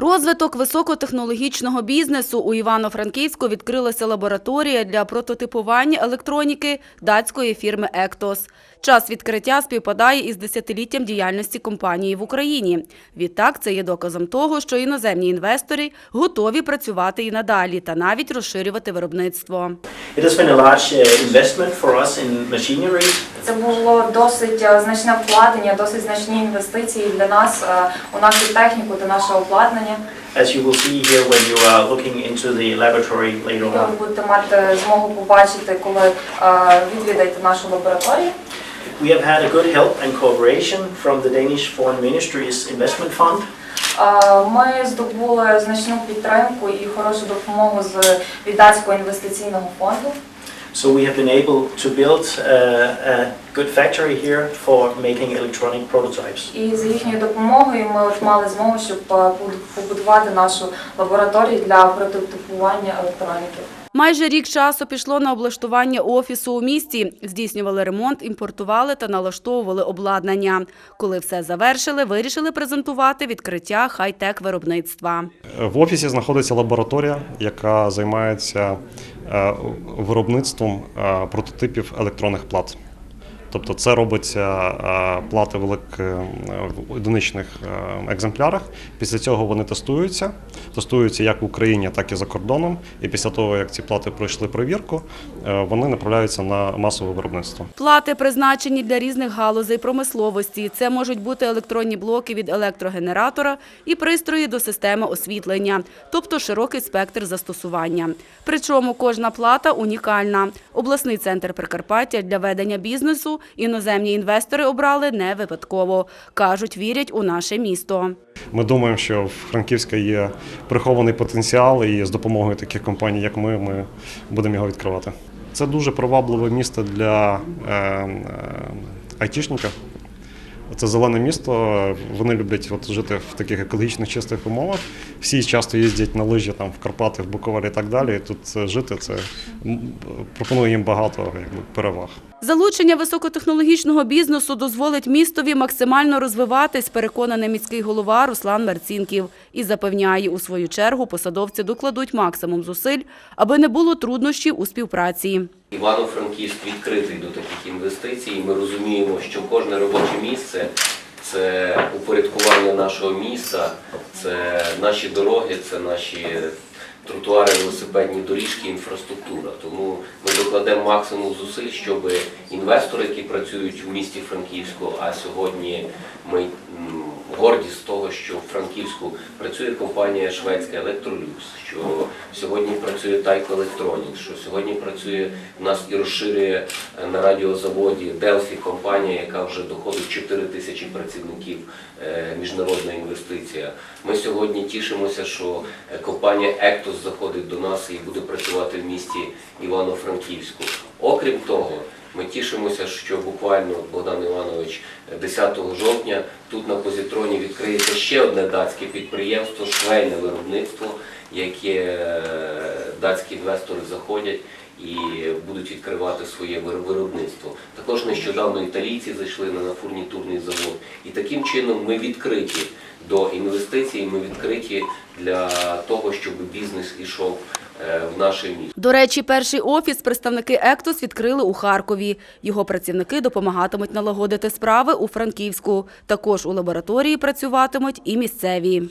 Розвиток високотехнологічного бізнесу у Івано-Франківську відкрилася лабораторія для прототипування електроніки датської фірми «Ектос». Час відкриття співпадає із десятиліттям діяльності компанії в Україні. Відтак, це є доказом того, що іноземні інвестори готові працювати і надалі та навіть розширювати виробництво. Uh. Це було досить е, значне вкладення, досить значні інвестиції для нас е, у нашу техніку та наше обладнання. As you will see here when you are looking into the laboratory later on. ви будете мати змогу побачити, коли е, відвідаєте нашу лабораторію. We have had a good help and cooperation from the Danish Foreign Ministry's Investment Fund. Е, Ми здобули значну підтримку і хорошу допомогу з від датського інвестиційного фонду. So we have been able to build uh, a good factory here for making electronic prototypes. І за їхньою допомогою ми от мали змогу, щоб е, побу- побудувати нашу лабораторію для прототипування електроніки. Майже рік часу пішло на облаштування офісу у місті. Здійснювали ремонт, імпортували та налаштовували обладнання. Коли все завершили, вирішили презентувати відкриття хай-тек виробництва. В офісі знаходиться лабораторія, яка займається е, виробництвом е, прототипів електронних плат. Тобто це робиться е, плати е, в одиничних е, екземплярах. Після цього вони тестуються. Тестуються як в Україні, так і за кордоном. І після того, як ці плати пройшли перевірку, вони направляються на масове виробництво. Плати призначені для різних галузей промисловості. Це можуть бути електронні блоки від електрогенератора і пристрої до системи освітлення, тобто широкий спектр застосування. Причому кожна плата унікальна. Обласний центр Прикарпаття для ведення бізнесу іноземні інвестори обрали не випадково. Кажуть, вірять у наше місто. Ми думаємо, що в Франківська є прихований потенціал, і з допомогою таких компаній, як ми, ми будемо його відкривати. Це дуже привабливе місто для е, е, айтішників. Це зелене місто. Вони люблять от жити в таких екологічних чистих умовах. Всі часто їздять на лижі там в Карпати, в Буковель і так далі. І тут жити це пропонує їм багато якби, переваг. Залучення високотехнологічного бізнесу дозволить містові максимально розвиватись, переконаний міський голова Руслан Марцінків. І запевняє, у свою чергу посадовці докладуть максимум зусиль, аби не було труднощів у співпраці. Івано-Франківськ відкритий до таких інвестицій. Ми розуміємо, що кожне робоче місце це упорядкування нашого міста, це наші дороги, це наші тротуари, велосипедні доріжки, інфраструктура. Тому ми докладемо максимум зусиль, щоб інвестори, які працюють у місті Франківську, а сьогодні ми горді з того, що в Франківську працює компанія шведська Electrolux, що сьогодні працює Tyco Electronics, що сьогодні працює в нас і розширює е, на радіозаводі Delphi компанія, яка вже доходить 4 тисячі працівників, е, міжнародна інвестиція. Ми сьогодні тішимося, що е, компанія Ectos заходить до нас і буде працювати в місті Івано-Франківську. Окрім того, ми тішимося, що буквально Богдан Іванович 10 жовтня тут на позитроні відкриється ще одне датське підприємство, швейне виробництво, яке е, датські інвестори заходять і будуть відкривати своє вир- виробництво. Також нещодавно італійці зайшли на фурнітурний завод. І таким чином ми відкриті до інвестицій, ми відкриті для того, щоб бізнес ішов в наше місто. До речі, перший офіс представники «Ектос» відкрили у Харкові. Його працівники допомагатимуть налагодити справи у Франківську. Також у лабораторії працюватимуть і місцеві.